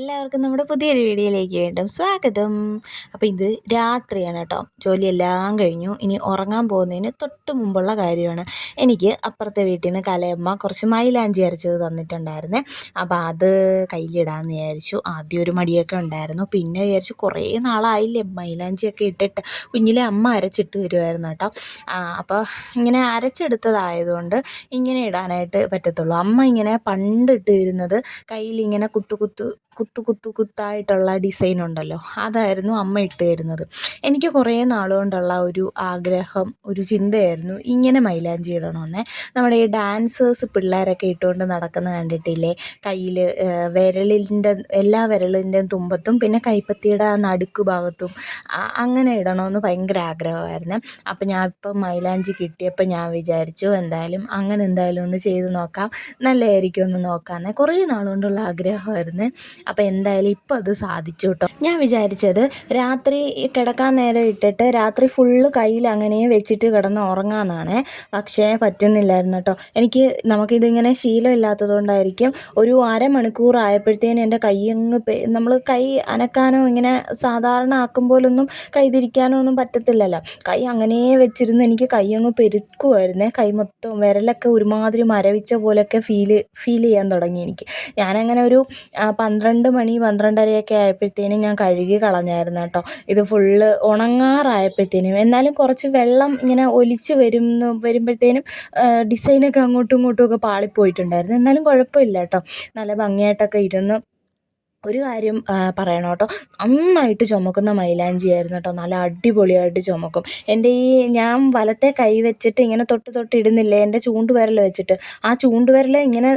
എല്ലാവർക്കും നമ്മുടെ പുതിയൊരു വീഡിയോയിലേക്ക് വീണ്ടും സ്വാഗതം. അപ്പോൾ ഇത് രാത്രിയാണ് കേട്ടോ. ജോലിയെല്ലാം കഴിഞ്ഞു. ഇനി ഉറങ്ങാൻ പോകുന്നതിന് തൊട്ട് മുമ്പുള്ള കാര്യമാണ്. എനിക്ക് അപ്പുറത്തെ വീട്ടിൽ നിന്ന് കലയമ്മ കുറച്ച് മൈലാഞ്ചി അരച്ചത് തന്നിട്ടുണ്ടായിരുന്നേ. അപ്പോൾ അത് കയ്യിലിടാമെന്ന് വിചാരിച്ചു. ആദ്യം ഒരു മടിയൊക്കെ ഉണ്ടായിരുന്നു. പിന്നെ വിചാരിച്ചു കുറേ നാളായില്ലേ മൈലാഞ്ചിയൊക്കെ ഇട്ടിട്ട് കുഞ്ഞിലെ അമ്മ അരച്ചിട്ട് തരുമായിരുന്നു കേട്ടോ. അപ്പോൾ ഇങ്ങനെ അരച്ചെടുത്തതായതുകൊണ്ട് ഇങ്ങനെ ഇടാനായിട്ട് പറ്റത്തുള്ളൂ. അമ്മ ഇങ്ങനെ പണ്ടിട്ടിരുന്നത് കയ്യിലിങ്ങനെ കുത്തു കുത്തു കുത്തു കുത്തു കുത്തായിട്ടുള്ള ഡിസൈൻ ഉണ്ടല്ലോ. അതായിരുന്നു അമ്മ ഇട്ട് തരുന്നത്. എനിക്ക് കുറേ നാളുകൊണ്ടുള്ള ഒരു ആഗ്രഹം ഒരു ചിന്തയായിരുന്നു ഇങ്ങനെ മൈലാഞ്ചി ഇടണമെന്നേ. നമ്മുടെ ഈ ഡാൻസേഴ്സ് പിള്ളേരൊക്കെ ഇട്ടുകൊണ്ട് നടക്കുന്ന കണ്ടിട്ടില്ലേ? കയ്യിൽ വിരലിന്റെ എല്ലാ വിരലിന്റെയും തുമ്പത്തും പിന്നെ കൈപ്പത്തിയുടെ നടുക്ക് ഭാഗത്തും അങ്ങനെ ഇടണമെന്ന് ഭയങ്കര ആഗ്രഹമായിരുന്നു. അപ്പം ഞാൻ ഇപ്പം മൈലാഞ്ചി കിട്ടിയപ്പോൾ ഞാൻ വിചാരിച്ചു എന്തായാലും അങ്ങനെ എന്തായാലും ഒന്ന് ചെയ്ത് നോക്കാം. നല്ലതായിരിക്കും ഒന്ന് നോക്കാമെന്നേ കുറേ നാളുകൊണ്ടുള്ള ആഗ്രഹമായിരുന്നു. അപ്പോൾ എന്തായാലും ഇപ്പോൾ അത് സാധിച്ചു കേട്ടോ ഞാൻ വിചാരിച്ചത് രാത്രി കിടക്കാൻ നേരം ഇട്ടിട്ട് രാത്രി ഫുള്ള് കയ്യിൽ അങ്ങനെ വെച്ചിട്ട് കിടന്ന് ഉറങ്ങാമെന്നാണ് പക്ഷേ പറ്റുന്നില്ലായിരുന്നു കേട്ടോ എനിക്ക് നമുക്കിതിങ്ങനെ ശീലമില്ലാത്തതുകൊണ്ടായിരിക്കും ഒരു അരമണിക്കൂർ ആയപ്പോഴത്തേനും എന്റെ കൈ അങ്ങ് നമ്മൾ കൈ അനക്കാനോ ഇങ്ങനെ സാധാരണ ആക്കും ആക്കുമ്പോഴൊന്നും കൈ തിരിക്കാനോ ഒന്നും പറ്റത്തില്ലല്ലോ. കൈ അങ്ങനെ വെച്ചിരുന്ന് എനിക്ക് കൈ അങ്ങ് പെരുക്കുമായിരുന്നേ കൈ മൊത്തം വിരലൊക്കെ ഒരുമാതിരി മരവിച്ച പോലെയൊക്കെ ഫീൽ ഫീൽ ചെയ്യാൻ തുടങ്ങി എനിക്ക്. ഞാനങ്ങനെ ഒരു പന്ത്രണ്ട് മണി പന്ത്രണ്ടരയൊക്കെ ആയപ്പോഴത്തേനും ഞാൻ കഴുകി കളഞ്ഞായിരുന്നു കേട്ടോ. ഇത് ഫുള്ള് ഉണങ്ങാറായപ്പോഴത്തേനും. എന്നാലും കുറച്ച് വെള്ളം ഇങ്ങനെ ഒലിച്ച് വരുന്നു വരുമ്പോഴത്തേനും ഡിസൈനൊക്കെ അങ്ങോട്ടും ഇങ്ങോട്ടും ഒക്കെ പാളിപ്പോയിട്ടുണ്ടായിരുന്നു. എന്നാലും കുഴപ്പമില്ല കേട്ടോ. നല്ല ഭംഗിയായിട്ടൊക്കെ ഇരുന്ന്. ഒരു കാര്യം പറയണം കേട്ടോ. നന്നായിട്ട് ചുമക്കുന്ന മൈലാഞ്ചിയായിരുന്നു കേട്ടോ. നല്ല അടിപൊളിയായിട്ട് ചുമക്കും. എന്റെ ഈ ഞാൻ വലത്തെ കൈ വെച്ചിട്ട് ഇങ്ങനെ തൊട്ട് തൊട്ട് ഇടുന്നില്ലേ? എന്റെ ചൂണ്ടുവിരൽ വെച്ചിട്ട്. ആ ചൂണ്ടുവിരൽ ഇങ്ങനെ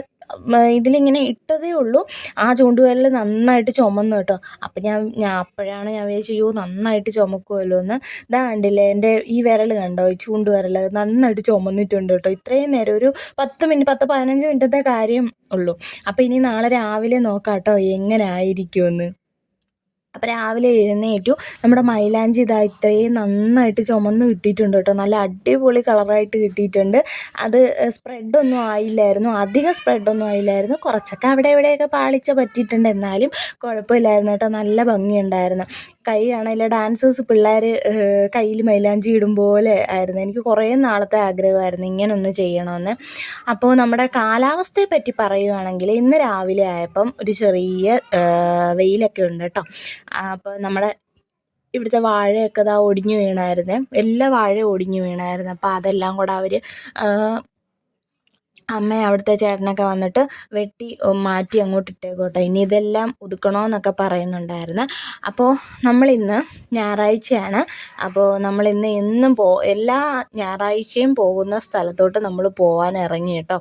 ഇതിലിങ്ങനെ ഇട്ടതേ ഉള്ളൂ. ആ ചൂണ്ടുവിരൽ നന്നായിട്ട് ചുമന്നു കേട്ടോ. അപ്പം ഞാൻ ഞാൻ അപ്പോഴാണ് ഞാൻ വിചാരിച്ചു അയ്യോ നന്നായിട്ട് ചുമക്കുമല്ലോ എന്ന്. ഇതാ കണ്ടില്ലേ എന്റെ ഈ വിരൽ കണ്ടോ ഈ ചൂണ്ടുവിരൽ നന്നായിട്ട് ചുമന്നിട്ടുണ്ട് കേട്ടോ. ഇത്രയും നേരം ഒരു പത്ത് മിനിറ്റ് പത്ത് പതിനഞ്ച് മിനിറ്റത്തെ കാര്യം ഉള്ളൂ. അപ്പോൾ ഇനി നാളെ രാവിലെ നോക്കാം കേട്ടോ എങ്ങനെ ആയിരിക്കുമെന്ന്. അപ്പോൾ രാവിലെ എഴുന്നേറ്റു. നമ്മുടെ മൈലാഞ്ചി ഇതാ ഇത്രയും നന്നായിട്ട് ചുമന്ന് കിട്ടിയിട്ടുണ്ട് കേട്ടോ. നല്ല അടിപൊളി കളറായിട്ട് കിട്ടിയിട്ടുണ്ട്. അത് സ്പ്രെഡൊന്നും ആയില്ലായിരുന്നു. അധികം സ്പ്രെഡൊന്നും ആയില്ലായിരുന്നു. കുറച്ചൊക്കെ അവിടെ എവിടെയൊക്കെ പാളിച്ച പറ്റിയിട്ടുണ്ട്. എന്നാലും കുഴപ്പമില്ലായിരുന്നു കേട്ടോ. നല്ല ഭംഗിയുണ്ടായിരുന്നു. കൈ ആണെങ്കിൽ ഡാൻസേഴ്സ് പിള്ളേർ കയ്യിൽ മൈലാഞ്ചി ഇടും പോലെ ആയിരുന്നു. എനിക്ക് കുറേ നാളത്തെ ആഗ്രഹമായിരുന്നു ഇങ്ങനൊന്ന് ചെയ്യണമെന്ന്. അപ്പോൾ നമ്മുടെ കാലാവസ്ഥയെ പറ്റി പറയുകയാണെങ്കിൽ ഇന്ന് രാവിലെ ആയപ്പം ഒരു ചെറിയ വെയിലൊക്കെ ഉണ്ട് കേട്ടോ. അപ്പോൾ നമ്മുടെ ഇവിടുത്തെ വാഴയൊക്കെ ഇതാ ഒടിഞ്ഞു വീണായിരുന്നേ. എല്ലാ വാഴയും ഒടിഞ്ഞു വീണായിരുന്നു. അപ്പോൾ അതെല്ലാം കൂടെ അവർ അമ്മ അവിടുത്തെ ചേട്ടനൊക്കെ വന്നിട്ട് വെട്ടി മാറ്റി അങ്ങോട്ട് ഇട്ടേക്കോട്ടെ. ഇനി ഇതെല്ലാം ഒതുക്കണമെന്നൊക്കെ പറയുന്നുണ്ടായിരുന്നു. അപ്പോൾ നമ്മളിന്ന് ഞായറാഴ്ചയാണ്. അപ്പോൾ നമ്മളിന്ന് എന്നും പോ എല്ലാ ഞായറാഴ്ചയും പോകുന്ന സ്ഥലത്തോട്ട് നമ്മൾ പോകാൻ ഇറങ്ങി കേട്ടോ.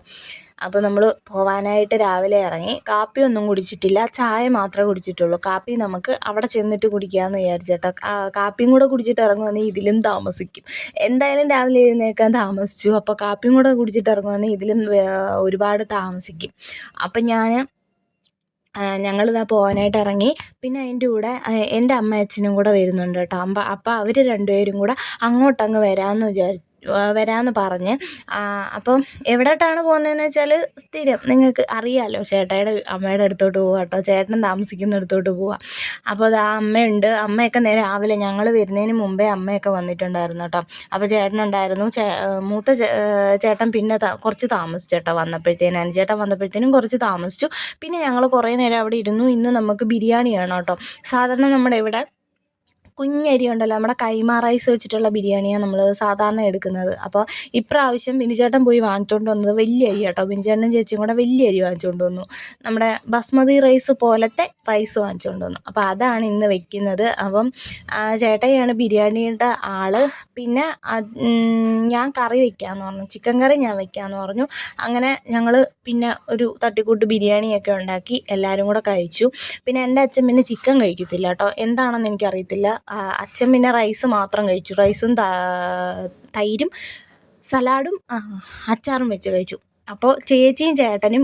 അപ്പോൾ നമ്മൾ പോവാനായിട്ട് രാവിലെ ഇറങ്ങി. കാപ്പി ഒന്നും കുടിച്ചിട്ടില്ല. ചായ മാത്രമേ കുടിച്ചിട്ടുള്ളൂ. കാപ്പി നമുക്ക് അവിടെ ചെന്നിട്ട് കുടിക്കാമെന്ന് വിചാരിച്ചേട്ടോ. കാപ്പിയും കൂടെ കുടിച്ചിട്ട് ഇറങ്ങുവാണെങ്കിൽ ഇതിലും താമസിക്കും. എന്തായാലും രാവിലെ എഴുന്നേൽക്കാൻ താമസിച്ചു. അപ്പോൾ കാപ്പിയും കൂടെ കുടിച്ചിട്ട് ഇറങ്ങുവാണെങ്കിൽ ഇതിലും ഒരുപാട് താമസിക്കും. അപ്പം ഞാൻ ഞങ്ങളിതാ പോകാനായിട്ട് ഇറങ്ങി. പിന്നെ അതിന്റെ കൂടെ എന്റെ അമ്മ അച്ഛനും കൂടെ വരുന്നുണ്ട് കേട്ടോ. അപ്പം അപ്പോൾ അവർ രണ്ടുപേരും കൂടെ അങ്ങോട്ടങ്ങ് വരാമെന്ന് വിചാരിച്ചു വരാമെന്ന് പറഞ്ഞ്. അപ്പം എവിടോട്ടാണ് പോകുന്നതെന്ന് വെച്ചാൽ സ്ഥിരം നിങ്ങൾക്ക് അറിയാമല്ലോ ചേട്ടായിയുടെ അമ്മയുടെ അടുത്തോട്ട് പോവാം കേട്ടോ. ചേട്ടൻ താമസിക്കുന്നിടത്തോട്ട് പോവാം. അപ്പോൾ അത് ആ അമ്മയുണ്ട്. അമ്മയൊക്കെ നേരെ രാവിലെ ഞങ്ങൾ വരുന്നതിന് മുമ്പേ അമ്മയൊക്കെ വന്നിട്ടുണ്ടായിരുന്നു കേട്ടോ. അപ്പോൾ ചേട്ടനുണ്ടായിരുന്നു. ചേ മൂത്ത ചേട്ടൻ പിന്നെ കുറച്ച് താമസിച്ചു കേട്ടോ വന്നപ്പോഴത്തേനും. അനുചേട്ടൻ വന്നപ്പോഴത്തേനും കുറച്ച് താമസിച്ചു. പിന്നെ ഞങ്ങൾ കുറേ നേരം അവിടെ ഇരുന്നു. ഇന്ന് നമുക്ക് ബിരിയാണി ബിരിയാണിയാണ് കേട്ടോ. സാധാരണ നമ്മുടെ ഇവിടെ കുഞ്ഞരി ഉണ്ടല്ലോ നമ്മുടെ കൈമാ റൈസ് വെച്ചിട്ടുള്ള ബിരിയാണിയാണ് നമ്മൾ സാധാരണ എടുക്കുന്നത്. അപ്പോൾ ഇപ്രാവശ്യം ബിനിചേട്ടൻ പോയി വാങ്ങിച്ചുകൊണ്ട് വന്നത് വലിയ അരി കേട്ടോ. ബിനിചേട്ടനും ചേച്ചിയും കൂടെ വലിയ അരി വാങ്ങിച്ചുകൊണ്ട് വന്നു. നമ്മുടെ ബസ്മതി റൈസ് പോലത്തെ റൈസ് വാങ്ങിച്ചുകൊണ്ട് വന്നു. അപ്പോൾ അതാണ് ഇന്ന് വെക്കുന്നത്. അപ്പം ചേട്ടയാണ് ബിരിയാണിയുടെ ആൾ. പിന്നെ ഞാൻ കറി വെക്കാമെന്ന് പറഞ്ഞു. ചിക്കൻ കറി ഞാൻ വെക്കാമെന്ന് പറഞ്ഞു. അങ്ങനെ ഞങ്ങൾ പിന്നെ ഒരു തട്ടിക്കൂട്ട് ബിരിയാണിയൊക്കെ ഉണ്ടാക്കി എല്ലാവരും കൂടെ കഴിച്ചു. പിന്നെ എന്റെ അച്ഛൻ പിന്നെ ചിക്കൻ കഴിക്കത്തില്ല കേട്ടോ. എന്താണെന്ന് എനിക്കറിയത്തില്ല. അച്ഛൻ പിന്നെ റൈസ് മാത്രം കഴിച്ചു. റൈസും തൈരും സലാഡും അച്ചാറും വെച്ച് കഴിച്ചു. അപ്പോൾ ചേച്ചിയും ചേട്ടനും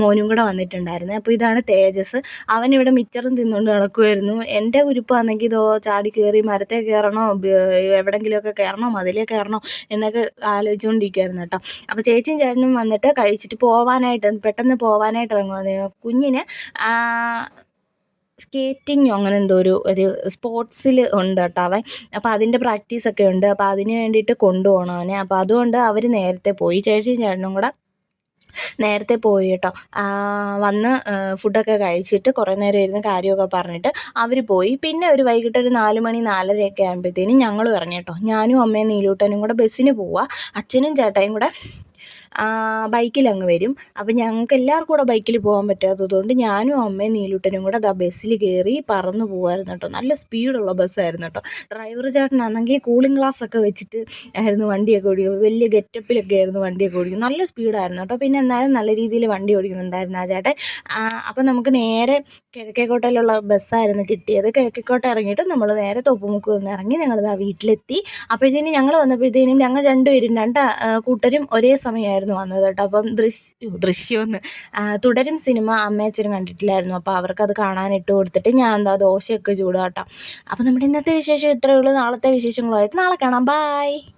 മോനും കൂടെ വന്നിട്ടുണ്ടായിരുന്നു. അപ്പോൾ ഇതാണ് തേജസ്. അവൻ ഇവിടെ മിച്ചറും തിന്നുകൊണ്ട് നടക്കുമായിരുന്നു എന്റെ കുരുപ്പാണെങ്കിൽ ഇതോ ചാടി കയറി മരത്തെ കയറണോ എവിടെയെങ്കിലുമൊക്കെ കയറണോ മതിലേ കയറണോ എന്നൊക്കെ ആലോചിച്ചുകൊണ്ടിരിക്കുമായിരുന്നു കേട്ടോ. അപ്പോൾ ചേച്ചിയും ചേട്ടനും വന്നിട്ട് കഴിച്ചിട്ട് പോവാനായിട്ട് പെട്ടെന്ന് പോവാനായിട്ട് ഇറങ്ങുക കുഞ്ഞിന് സ്കേറ്റിങ്ങോ അങ്ങനെ എന്തോ ഒരു ഒരു സ്പോർട്സിൽ ഉണ്ട് കേട്ടോ അവൻ. അപ്പോൾ അതിന്റെ പ്രാക്ടീസൊക്കെ ഉണ്ട്. അപ്പോൾ അതിന് വേണ്ടിയിട്ട് കൊണ്ടുപോകണം അവനെ. അപ്പോൾ അതുകൊണ്ട് അവർ നേരത്തെ പോയി. ചേച്ചിയും ചേട്ടനും കൂടെ നേരത്തെ പോയി കേട്ടോ. വന്ന് ഫുഡൊക്കെ കഴിച്ചിട്ട് കുറേ നേരം ഇരുന്ന് കാര്യമൊക്കെ പറഞ്ഞിട്ട് അവർ പോയി. പിന്നെ ഒരു വൈകിട്ട് ഒരു നാല് മണി നാലരയൊക്കെ ആകുമ്പോഴത്തേനും ഞങ്ങൾ ഇറങ്ങി കേട്ടോ. ഞാനും അമ്മയും നീലൂട്ടനും കൂടെ ബസ്സിന് പോവുക അച്ഛനും ചേട്ടായും കൂടെ ബൈക്കിൽ അങ്ങ് വരും. അപ്പം ഞങ്ങൾക്ക് എല്ലാവർക്കും കൂടെ ബൈക്കിൽ പോകാൻ പറ്റാത്തതുകൊണ്ട് ഞാനും അമ്മയും നീലൂട്ടനും കൂടെ ആ ബസ്സിൽ കയറി പറന്ന് പോകുമായിരുന്നു കേട്ടോ. നല്ല സ്പീഡുള്ള ബസ്സായിരുന്നു കേട്ടോ. ഡ്രൈവർ ചേട്ടനാണെങ്കിൽ കൂളിംഗ് ഗ്ലാസ് ഒക്കെ വെച്ചിട്ട് ആയിരുന്നു വണ്ടിയൊക്കെ ഓടിക്കുക. വലിയ ഗെറ്റപ്പിലൊക്കെ ആയിരുന്നു വണ്ടിയൊക്കെ ഓടിക്കും നല്ല സ്പീഡായിരുന്നു കേട്ടോ. പിന്നെ എന്നാലും നല്ല രീതിയിൽ വണ്ടി ഓടിക്കുന്നുണ്ടായിരുന്നു ആ ചേട്ടൻ. അപ്പം നമുക്ക് നേരെ കിഴക്കേക്കോട്ടയിലുള്ള ബസ്സായിരുന്നു കിട്ടിയത്. കിഴക്കേക്കോട്ട ഇറങ്ങിയിട്ട് നമ്മൾ നേരെ തോപ്പുമുക്ക് നിന്ന് ഇറങ്ങി ഞങ്ങളിതാ വീട്ടിലെത്തി. അപ്പോഴത്തേനും ഞങ്ങൾ വന്നപ്പോഴത്തേനും ഞങ്ങൾ രണ്ടുപേരും രണ്ട് കൂട്ടരും ഒരേ സമയമായിരുന്നു വന്നത് കേട്ടോ. അപ്പം ദൃശ്യ ദൃശ്യമെന്ന് തുടരും സിനിമ അമ്മയച്ചനും കണ്ടിട്ടില്ലായിരുന്നു. അപ്പോൾ അവർക്കത് കാണാൻ ഇട്ട് കൊടുത്തിട്ട് ഞാൻ എന്താ ദോശയൊക്കെ ചൂടാട്ടോ അപ്പോൾ നമ്മുടെ ഇന്നത്തെ വിശേഷം ഇത്രയേ ഉള്ളൂ. നാളത്തെ വിശേഷങ്ങളുമായിട്ട് നാളെ കാണാം. ബായ്